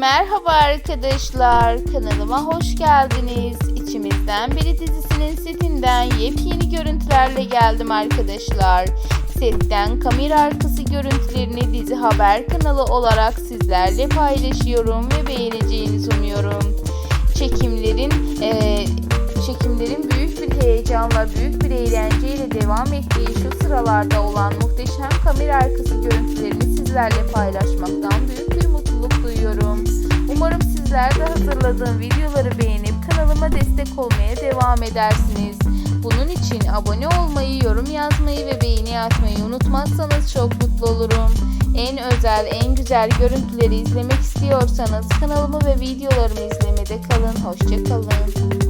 Merhaba arkadaşlar, kanalıma hoş geldiniz. İçimizden Biri dizisinin setinden yepyeni görüntülerle geldim arkadaşlar. Setten kamera arkası görüntülerini dizi haber kanalı olarak sizlerle paylaşıyorum ve beğeneceğinizi umuyorum. Çekimlerin eee, çekimlerin büyük bir heyecanla, büyük bir eğlenceyle devam ettiği şu sıralarda olan muhteşem kamera arkası görüntülerini sizlerle paylaşmaktan büyük bir hazırladığım videoları beğenip kanalıma destek olmaya devam edersiniz. Bunun için abone olmayı, yorum yazmayı ve beğeni atmayı unutmazsanız çok mutlu olurum. En özel, en güzel görüntüleri izlemek istiyorsanız kanalımı ve videolarımı izlemede kalın. Hoşçakalın.